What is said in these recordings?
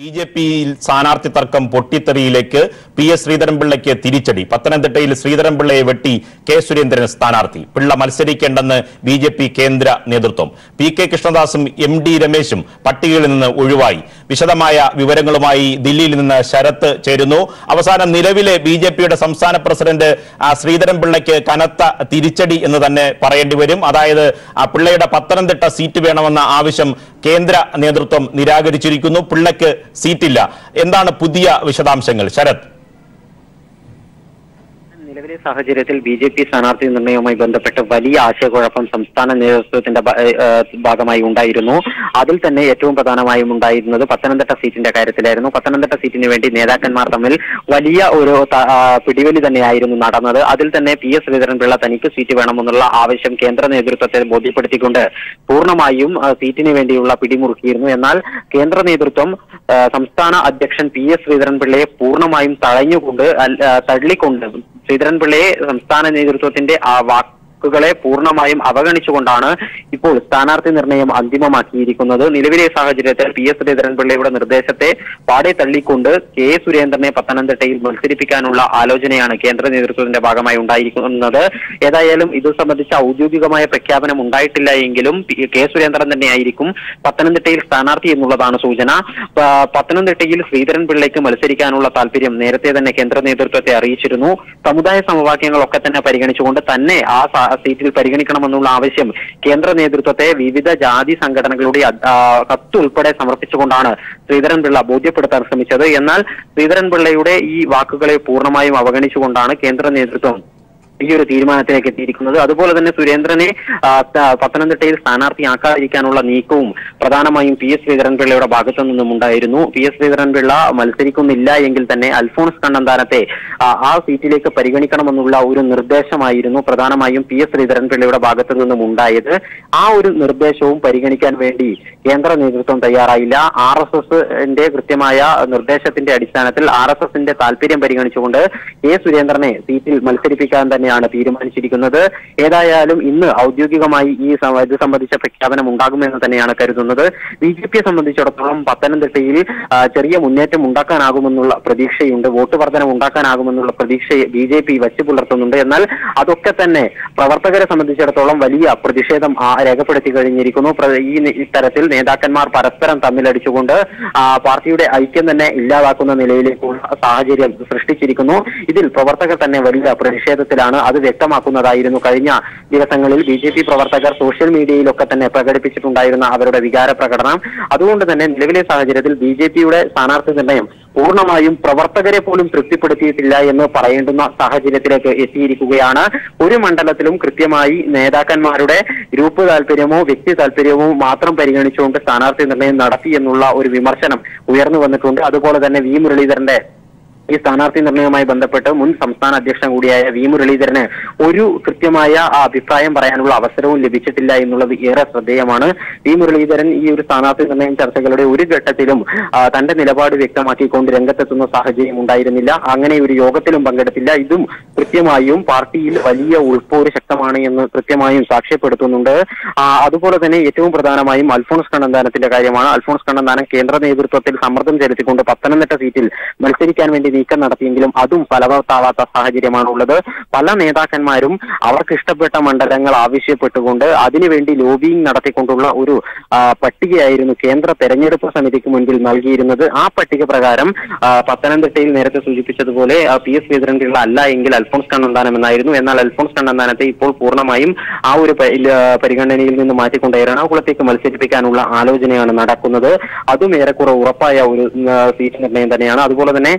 B J പിയിൽ സ്ഥാനാർത്ഥി തർക്കം പൊട്ടിത്തെറിയിലേക്ക് പി എസ് ശ്രീധരൻപിള്ളയ്ക്ക് തിരിച്ചടി. പത്തനംതിട്ടയിൽ ശ്രീധരൻപിള്ളയെ വെട്ടി കെ സുരേന്ദ്രൻ സ്ഥാനാർത്ഥി. പിള്ള മത്സരിക്കേണ്ടെന്ന് ബി കേന്ദ്ര നേതൃത്വം. പി കെ കൃഷ്ണദാസും എം ഡി രമേശും പട്ടികയിൽ നിന്ന് ഒഴിവായി. വിശദമായ വിവരങ്ങളുമായി ദില്ലിയിൽ നിന്ന് ശരത്ത് ചേരുന്നു. അവസാനം നിലവിലെ ബി സംസ്ഥാന പ്രസിഡന്റ് ശ്രീധരൻ ശ്രീധരൻപിള്ളയ്ക്ക് കനത്ത തിരിച്ചടി എന്ന് തന്നെ പറയേണ്ടി വരും. അതായത് പിള്ളയുടെ പത്തനംതിട്ട സീറ്റ് വേണമെന്ന ആവശ്യം കേന്ദ്ര നേതൃത്വം നിരാകരിച്ചിരിക്കുന്നു. പിള്ളയ്ക്ക് സീറ്റില്ല. എന്താണ് പുതിയ വിശദാംശങ്ങൾ? ശരത്. നിലവിലെ സാഹചര്യത്തിൽ ബി ജെ പി സ്ഥാനാർത്ഥി നിർണയവുമായി ബന്ധപ്പെട്ട് വലിയ ആശയക്കുഴപ്പം സംസ്ഥാന നേതൃത്വത്തിന്റെ ഭാഗമായി ഉണ്ടായിരുന്നു. അതിൽ തന്നെ ഏറ്റവും പ്രധാനമായും ഉണ്ടായിരുന്നത് പത്തനംതിട്ട സീറ്റിന്റെ കാര്യത്തിലായിരുന്നു. പത്തനംതിട്ട സീറ്റിന് വേണ്ടി നേതാക്കന്മാർ തമ്മിൽ വലിയ ഒരു പിടിവലി തന്നെയായിരുന്നു നടന്നത്. അതിൽ തന്നെ പി എസ് ശ്രീധരൻപിള്ള തനിക്ക് സീറ്റ് വേണമെന്നുള്ള ആവശ്യം കേന്ദ്ര നേതൃത്വത്തെ ബോധ്യപ്പെടുത്തിക്കൊണ്ട് പൂർണമായും സീറ്റിന് വേണ്ടിയുള്ള പിടിമുറുക്കിയിരുന്നു. എന്നാൽ കേന്ദ്ര നേതൃത്വം സംസ്ഥാന അധ്യക്ഷൻ പി എസ് ശ്രീധരൻപിള്ളയെ പൂർണമായും തഴഞ്ഞുകൊണ്ട് തള്ളിക്കൊണ്ട് ശ്രീധരൻപിള്ളയെ സംസ്ഥാന നേതൃത്വത്തിന്റെ ആ വാക്കുകളെ പൂർണമായും അവഗണിച്ചുകൊണ്ടാണ് ഇപ്പോൾ സ്ഥാനാർത്ഥി നിർണയം അന്തിമമാക്കിയിരിക്കുന്നത്. നിലവിലെ സാഹചര്യത്തിൽ പി എസ് ശ്രീധരൻപിള്ളയുടെ നിർദ്ദേശത്തെ പാടെ തള്ളിക്കൊണ്ട് കെ സുരേന്ദ്രനെ പത്തനംതിട്ടയിൽ മത്സരിപ്പിക്കാനുള്ള ആലോചനയാണ് കേന്ദ്ര നേതൃത്വത്തിന്റെ ഭാഗമായി ഉണ്ടായിരിക്കുന്നത്. ഏതായാലും ഇത് സംബന്ധിച്ച ഔദ്യോഗികമായ പ്രഖ്യാപനം ഉണ്ടായിട്ടില്ല എങ്കിലും കെ സുരേന്ദ്രൻ തന്നെയായിരിക്കും പത്തനംതിട്ടയിൽ സ്ഥാനാർത്ഥി എന്നുള്ളതാണ് സൂചന. പത്തനംതിട്ടയിൽ ശ്രീധരൻ പിള്ളയ്ക്ക് മത്സരിക്കാനുള്ള താല്പര്യം നേരത്തെ തന്നെ കേന്ദ്ര നേതൃത്വത്തെ അറിയിച്ചിരുന്നു. സമുദായ സമവാക്യങ്ങളൊക്കെ തന്നെ പരിഗണിച്ചുകൊണ്ട് തന്നെ ആ സീറ്റിൽ പരിഗണിക്കണമെന്നുള്ള ആവശ്യം കേന്ദ്ര നേതൃത്വത്തെ വിവിധ ജാതി സംഘടനകളുടെ കത്ത് ഉൾപ്പെടെ സമർപ്പിച്ചുകൊണ്ടാണ് ശ്രീധരൻ പിള്ള ബോധ്യപ്പെടുത്താൻ ശ്രമിച്ചത്. എന്നാൽ ശ്രീധരൻ പിള്ളയുടെ ഈ വാക്കുകളെ പൂർണമായും അവഗണിച്ചുകൊണ്ടാണ് കേന്ദ്ര നേതൃത്വം ഈ ഒരു തീരുമാനത്തിലേക്ക് എത്തിയിരിക്കുന്നത്. അതുപോലെ തന്നെ സുരേന്ദ്രനെ പത്തനംതിട്ടയിൽ സ്ഥാനാർത്ഥിയാക്കാതിരിക്കാനുള്ള നീക്കവും പ്രധാനമായും പി എസ് ശ്രീധരൻപിള്ളയുടെ ഭാഗത്തു നിന്നും ഉണ്ടായിരുന്നു. പി എസ് ശ്രീധരൻപിള്ള മത്സരിക്കുന്നില്ല എങ്കിൽ തന്നെ അൽഫോൺസ് കണ്ണന്താനത്തെ ആ, സീറ്റിലേക്ക് പരിഗണിക്കണമെന്നുള്ള ഒരു നിർദ്ദേശമായിരുന്നു പ്രധാനമായും പി എസ് ശ്രീധരൻപിള്ളയുടെ ഭാഗത്തു നിന്നും ഉണ്ടായത്. ആ ഒരു നിർദ്ദേശവും പരിഗണിക്കാൻ വേണ്ടി കേന്ദ്ര നേതൃത്വം തയ്യാറായില്ല. ആർ എസ് എസിന്റെ കൃത്യമായ നിർദ്ദേശത്തിന്റെ അടിസ്ഥാനത്തിൽ ആർ എസ് എസിന്റെ താല്പര്യം പരിഗണിച്ചുകൊണ്ട് എ സുരേന്ദ്രനെ സീറ്റിൽ മത്സരിപ്പിക്കാൻ തന്നെയാണ് തീരുമാനിച്ചിരിക്കുന്നത്. ഏതായാലും ഇന്ന് ഔദ്യോഗികമായി ഈ ഇത് സംബന്ധിച്ച പ്രഖ്യാപനം ഉണ്ടാകുമെന്ന് തന്നെയാണ് കരുതുന്നത്. ബി ജെ പിയെ സംബന്ധിച്ചിടത്തോളം പത്തനംതിട്ടയിൽ ചെറിയ മുന്നേറ്റം ഉണ്ടാക്കാനാകുമെന്നുള്ള പ്രതീക്ഷയുണ്ട്. വോട്ട് വർധനം ഉണ്ടാക്കാനാകുമെന്നുള്ള പ്രതീക്ഷയെ ബി ജെ പി വച്ചു പുലർത്തുന്നുണ്ട്. എന്നാൽ അതൊക്കെ തന്നെ പ്രവർത്തകരെ സംബന്ധിച്ചിടത്തോളം വലിയ പ്രതിഷേധം രേഖപ്പെടുത്തി കഴിഞ്ഞിരിക്കുന്നു. ഈ ഇത്തരത്തിൽ നേതാക്കന്മാർ പരസ്പരം തമ്മിലടിച്ചുകൊണ്ട് പാർട്ടിയുടെ ഐക്യം തന്നെ ഇല്ലാതാക്കുന്ന നിലയിലേക്കുള്ള സാഹചര്യം സൃഷ്ടിച്ചിരിക്കുന്നു. ഇതിൽ പ്രവർത്തകർ തന്നെ വലിയ പ്രതിഷേധത്തിലാണ് അത് വ്യക്തമാക്കുന്നതായിരുന്നു. കഴിഞ്ഞ ദിവസങ്ങളിൽ ബി ജെ പി പ്രവർത്തകർ സോഷ്യൽ മീഡിയയിലൊക്കെ തന്നെ പ്രകടിപ്പിച്ചിട്ടുണ്ടായിരുന്ന അവരുടെ വികാര പ്രകടനം അതുകൊണ്ട് തന്നെ നിലവിലെ സാഹചര്യത്തിൽ ബി ജെ പിയുടെ സ്ഥാനാർത്ഥി നിർണയം പൂർണമായും പ്രവർത്തകരെ പോലും തൃപ്തിപ്പെടുത്തിയിട്ടില്ല എന്ന് പറയേണ്ടുന്ന സാഹചര്യത്തിലേക്ക് എത്തിയിരിക്കുകയാണ്. ഒരു മണ്ഡലത്തിലും കൃത്യമായി നേതാക്കന്മാരുടെ ഗ്രൂപ്പ് താല്പര്യമോ വ്യക്തി താല്പര്യമോ മാത്രം പരിഗണിച്ചുകൊണ്ട് സ്ഥാനാർത്ഥി നിർണയം നടത്തി എന്നുള്ള ഒരു വിമർശനം ഉയർന്നു വന്നിട്ടുണ്ട്. അതുപോലെ തന്നെ വി മുരളീധരന്റെ ഈ സ്ഥാനാർത്ഥി നിർണയവുമായി ബന്ധപ്പെട്ട് മുൻ സംസ്ഥാന അധ്യക്ഷൻ കൂടിയായ വി മുരളീധരന് ഒരു കൃത്യമായ അഭിപ്രായം പറയാനുള്ള അവസരവും ലഭിച്ചിട്ടില്ല എന്നുള്ളത് ഏറെ ശ്രദ്ധേയമാണ്. വി മുരളീധരൻ ഈ ഒരു സ്ഥാനാർത്ഥി നിർണയം ചർച്ചകളുടെ ഒരു ഘട്ടത്തിലും തന്റെ നിലപാട് വ്യക്തമാക്കിക്കൊണ്ട് രംഗത്തെത്തുന്ന സാഹചര്യം ഉണ്ടായിരുന്നില്ല. അങ്ങനെ ഒരു യോഗത്തിലും പങ്കെടുത്തില്ല. ഇതും കൃത്യമായും പാർട്ടിയിൽ വലിയ ഉൾപ്പോര് ശക്തമാണ് എന്ന് കൃത്യമായും സാക്ഷ്യപ്പെടുത്തുന്നുണ്ട്. അതുപോലെ തന്നെ ഏറ്റവും പ്രധാനമായും അൽഫോൺസ് കണ്ണന്താനത്തിന്റെ കാര്യമാണ്. അൽഫോൺസ് കണ്ണന്താനം കേന്ദ്ര നേതൃത്വത്തിൽ സമ്മർദ്ദം ചെലുത്തിക്കൊണ്ട് പത്തനംതിട്ട സീറ്റിൽ മത്സരിക്കാൻ വേണ്ടി നീക്കം നടത്തിയെങ്കിലും അതും ഫലവത്താവാത്ത സാഹചര്യമാണ് ഉള്ളത് പല നേതാക്കന്മാരും അവർക്ക് ഇഷ്ടപ്പെട്ട മണ്ഡലങ്ങൾ ആവശ്യപ്പെട്ടുകൊണ്ട് അതിനുവേണ്ടി ലോബിയിങ് നടത്തിക്കൊണ്ടുള്ള ഒരു പട്ടികയായിരുന്നു കേന്ദ്ര തെരഞ്ഞെടുപ്പ് സമിതിക്ക് മുൻപിൽ നൽകിയിരുന്നത്. ആ പട്ടിക പ്രകാരം പത്തനംതിട്ടയിൽ നേരത്തെ സൂചിപ്പിച്ചതുപോലെ പി എസ് ശ്രീധരൻപിള്ള അല്ല എങ്കിൽ അൽഫോൺസ് കണ്ണന്താനം എന്നായിരുന്നു. എന്നാൽ അൽഫോൺസ് കണ്ണന്താനത്തെ ഇപ്പോൾ പൂർണമായും ആ ഒരു പരിഗണനയിൽ നിന്ന് മാറ്റിക്കൊണ്ട് എറണാകുളത്തേക്ക് മത്സരിപ്പിക്കാനുള്ള ആലോചനയാണ് നടക്കുന്നത്. അതും ഏറെക്കുറെ ഉറപ്പായ ഒരു സീറ്റ് നിർണയം തന്നെയാണ്. അതുപോലെ തന്നെ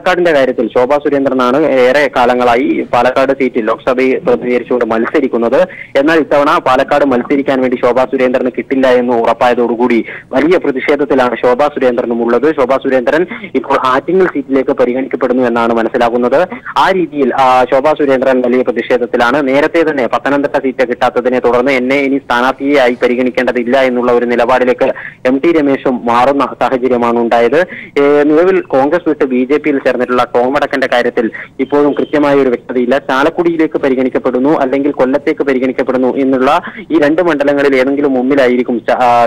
പാലക്കാടിന്റെ കാര്യത്തിൽ ശോഭാ സുരേന്ദ്രനാണ് ഏറെ കാലങ്ങളായി പാലക്കാട് സീറ്റിൽ ലോക്സഭയിൽ പ്രതിനിധീകരിച്ചുകൊണ്ട് മത്സരിക്കുന്നത്. എന്നാൽ ഇത്തവണ പാലക്കാട് മത്സരിക്കാൻ വേണ്ടി ശോഭാ സുരേന്ദ്രന് കിട്ടില്ല എന്ന് ഉറപ്പായതോടുകൂടി വലിയ പ്രതിഷേധത്തിലാണ് ശോഭാ സുരേന്ദ്രനും ഉള്ളത്. ശോഭാ സുരേന്ദ്രൻ ഇപ്പോൾ ആറ്റിങ്ങൽ സീറ്റിലേക്ക് പരിഗണിക്കപ്പെടുന്നു എന്നാണ് മനസ്സിലാകുന്നത്. ആ രീതിയിൽ ശോഭാ സുരേന്ദ്രൻ വലിയ പ്രതിഷേധത്തിലാണ്. നേരത്തെ തന്നെ പത്തനംതിട്ട സീറ്റ് കിട്ടാത്തതിനെ തുടർന്ന് എന്നെ ഇനി സ്ഥാനാർത്ഥിയായി പരിഗണിക്കേണ്ടതില്ല എന്നുള്ള ഒരു നിലപാടിലേക്ക് എം ടി രമേശും മാറുന്ന സാഹചര്യമാണ് ഉണ്ടായത്. നിലവിൽ കോൺഗ്രസ് വിട്ട് ബി ജെ പിയിൽ ചേർന്നിട്ടുള്ള ടോം വടക്കന്റെ കാര്യത്തിൽ ഇപ്പോഴും കൃത്യമായ ഒരു വ്യക്തതയില്ല. ചാലക്കുടിയിലേക്ക് പരിഗണിക്കപ്പെടുന്നു അല്ലെങ്കിൽ കൊല്ലത്തേക്ക് പരിഗണിക്കപ്പെടുന്നു എന്നുള്ള ഈ രണ്ട് മണ്ഡലങ്ങളിൽ ഏതെങ്കിലും മുമ്പിലായിരിക്കും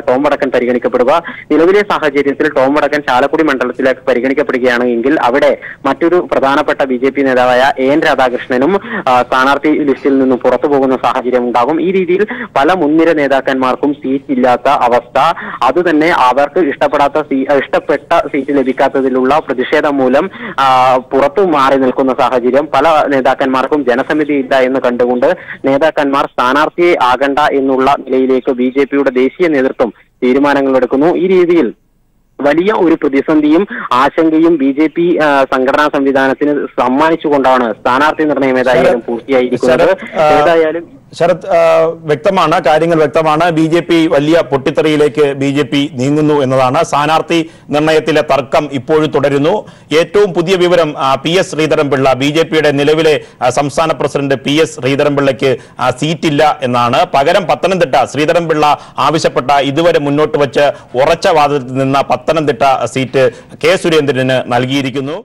ടോമടക്കൻ പരിഗണിക്കപ്പെടുക. നിലവിലെ സാഹചര്യത്തിൽ ടോം വടക്കൻ ചാലക്കുടി മണ്ഡലത്തിലേക്ക് പരിഗണിക്കപ്പെടുകയാണ് എങ്കിൽ അവിടെ മറ്റൊരു പ്രധാനപ്പെട്ട ബി ജെ പി നേതാവായ എൻ രാധാകൃഷ്ണനും സ്ഥാനാർത്ഥി ലിസ്റ്റിൽ നിന്നും പുറത്തു പോകുന്ന സാഹചര്യം ഉണ്ടാകും. ഈ രീതിയിൽ പല മുൻനിര നേതാക്കന്മാർക്കും സീറ്റ് ഇല്ലാത്ത അവസ്ഥ. അതുതന്നെ അവർക്ക് ഇഷ്ടപ്പെടാത്ത ഇഷ്ടപ്പെട്ട സീറ്റ് ലഭിക്കാത്തതിലുള്ള പ്രതിഷേധം മൂലം പുറത്തു മാറി നിൽക്കുന്ന സാഹചര്യം പല നേതാക്കന്മാർക്കും ജനസമിതി ഇല്ല എന്ന് കണ്ടുകൊണ്ട് നേതാക്കന്മാർ സ്ഥാനാർത്ഥിയെ ആകണ്ട എന്നുള്ള നിലയിലേക്ക് ബി ജെ പിയുടെ ദേശീയ നേതൃത്വം തീരുമാനങ്ങൾ എടുക്കുന്നു ഈ രീതിയിൽ വലിയ ഒരു പ്രതിസന്ധിയും ആശങ്കയും ബി ജെ പി സംഘടനാ സംവിധാനത്തിന് സമ്മാനിച്ചുകൊണ്ടാണ് സ്ഥാനാർത്ഥി നിർണയം ഏതായാലും പൂർത്തിയായിരിക്കുന്നത്. ഏതായാലും ശരത് വ്യക്തമാണ് കാര്യങ്ങൾ വ്യക്തമാണ്. ബി ജെ പി വലിയ പൊട്ടിത്തെറിയിലേക്ക് ബി ജെ പി നീങ്ങുന്നു എന്നതാണ്. സ്ഥാനാർത്ഥി നിർണയത്തിലെ തർക്കം ഇപ്പോഴും തുടരുന്നു. ഏറ്റവും പുതിയ വിവരം P S Sreedharan Pillai. B J പിയുടെ നിലവിലെ സംസ്ഥാന പ്രസിഡന്റ് പി എസ് ശ്രീധരൻപിള്ളയ്ക്ക് സീറ്റില്ല എന്നാണ്. പകരം പത്തനംതിട്ട ശ്രീധരൻപിള്ള ആവശ്യപ്പെട്ട ഇതുവരെ മുന്നോട്ട് വച്ച് ഉറച്ച വാദത്തിൽ നിന്ന പത്തനംതിട്ട സീറ്റ് കെ സുരേന്ദ്രന് നൽകിയിരിക്കുന്നു.